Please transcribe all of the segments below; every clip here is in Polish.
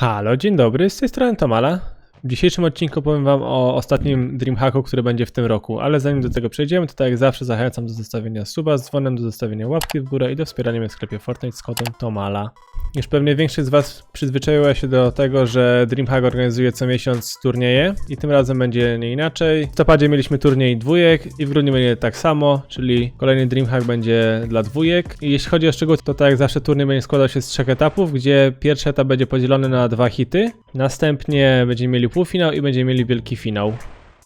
Halo, dzień dobry, z tej strony Tomala. W dzisiejszym odcinku powiem wam o ostatnim Dreamhacku, który będzie w tym roku, ale zanim do tego przejdziemy, to tak jak zawsze zachęcam do zostawienia suba z dzwonem, do zostawienia łapki w górę i do wspierania mnie w sklepie Fortnite z kodem Tomala. Już pewnie większość z was przyzwyczaiła się do tego, że Dreamhack organizuje co miesiąc turnieje i tym razem będzie nie inaczej. W listopadzie mieliśmy turniej dwójek i w grudniu będzie tak samo, czyli kolejny Dreamhack będzie dla dwójek. I jeśli chodzi o szczegóły, to tak jak zawsze turniej będzie składał się z trzech etapów, gdzie pierwszy etap będzie podzielony na dwa hity, następnie będziemy mieli półfinał i będziemy mieli wielki finał.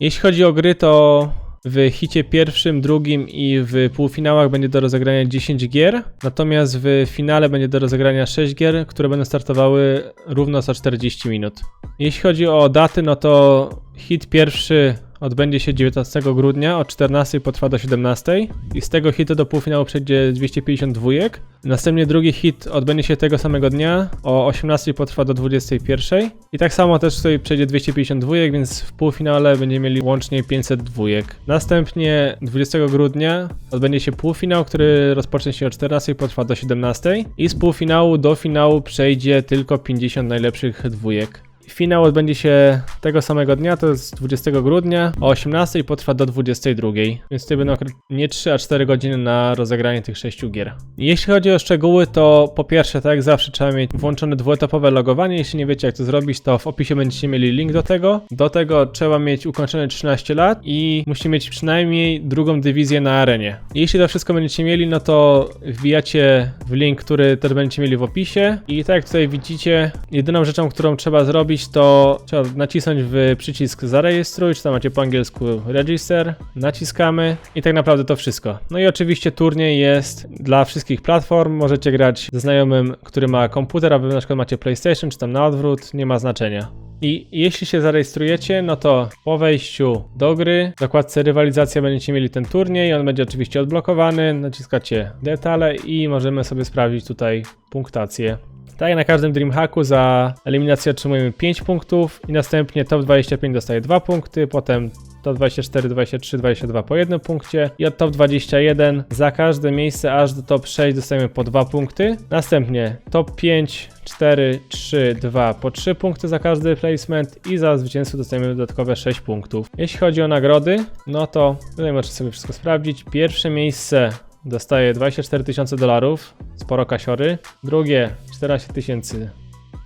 Jeśli chodzi o gry, to w hicie pierwszym, drugim i w półfinałach będzie do rozegrania 10 gier, natomiast w finale będzie do rozegrania 6 gier, które będą startowały równo za 40 minut. Jeśli chodzi o daty, no to hit pierwszy odbędzie się 19 grudnia od 14 potrwa do 17 i z tego hitu do półfinału przejdzie 250 dwójek. Następnie drugi hit odbędzie się tego samego dnia o 18 potrwa do 21 i tak samo też tutaj przejdzie 250 dwójek, więc w półfinale będziemy mieli łącznie 500 dwójek. Następnie 20 grudnia odbędzie się półfinał, który rozpocznie się o 14 potrwa do 17 i z półfinału do finału przejdzie tylko 50 najlepszych dwójek. Finał odbędzie się tego samego dnia, to jest 20 grudnia o 18 i potrwa do 22, więc tutaj będą nie 3, a 4 godziny na rozegranie tych 6 gier. Jeśli chodzi o szczegóły, to po pierwsze, tak jak zawsze, trzeba mieć włączone dwuetapowe logowanie. Jeśli nie wiecie, jak to zrobić, to w opisie będziecie mieli link do tego. Do tego trzeba mieć ukończone 13 lat i musicie mieć przynajmniej drugą dywizję na arenie. Jeśli to wszystko będziecie mieli, no to wbijacie w link, który też będziecie mieli w opisie. I tak jak tutaj widzicie, jedyną rzeczą, którą trzeba zrobić, to trzeba nacisnąć w przycisk zarejestruj, czy tam macie po angielsku register, naciskamy i tak naprawdę to wszystko. No i oczywiście turniej jest dla wszystkich platform, możecie grać ze znajomym, który ma komputer, a wy na przykład macie PlayStation, czy tam na odwrót, nie ma znaczenia. I jeśli się zarejestrujecie, no to po wejściu do gry, w zakładce rywalizacja będziecie mieli ten turniej, on będzie oczywiście odblokowany, naciskacie detale i możemy sobie sprawdzić tutaj punktację. Tak jak na każdym Dreamhacku za eliminację otrzymujemy 5 punktów i następnie top 25 dostaje 2 punkty, potem top 24, 23, 22 po jednym punkcie i od top 21 za każde miejsce aż do top 6 dostajemy po 2 punkty. Następnie top 5, 4, 3, 2 po 3 punkty za każdy placement i za zwycięstwo dostajemy dodatkowe 6 punktów. Jeśli chodzi o nagrody, no to tutaj możecie sobie wszystko sprawdzić. Pierwsze miejsce dostaje 24 tysiące dolarów, sporo kasiory. Drugie 14 tysięcy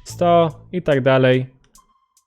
100 i tak dalej,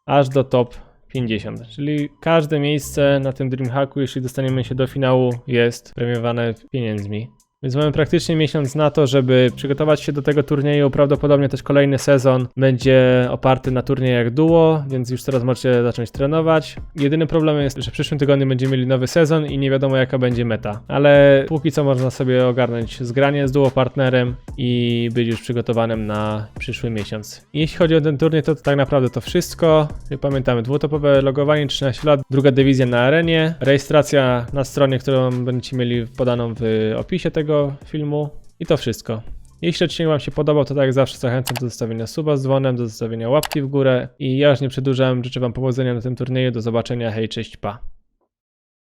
aż do top 50. Czyli każde miejsce na tym Dreamhacku, jeśli dostaniemy się do finału, jest premiowane pieniędzmi. Więc mamy praktycznie miesiąc na to, żeby przygotować się do tego turnieju. Prawdopodobnie też kolejny sezon będzie oparty na turniejach duo, więc już teraz możecie zacząć trenować. Jedyny problem jest, że w przyszłym tygodniu będziemy mieli nowy sezon i nie wiadomo jaka będzie meta. Ale póki co można sobie ogarnąć zgranie z duo partnerem i być już przygotowanym na przyszły miesiąc. Jeśli chodzi o ten turniej, to tak naprawdę to wszystko. Pamiętamy, dwutopowe logowanie, 13 lat, druga dywizja na arenie, rejestracja na stronie, którą będziecie mieli podaną w opisie tego filmu i to wszystko. Jeśli odcinek Wam się podobał, to tak jak zawsze zachęcam do zostawienia suba z dzwonem, do zostawienia łapki w górę i ja już nie przedłużam, życzę Wam powodzenia na tym turnieju, do zobaczenia, hej, cześć, pa.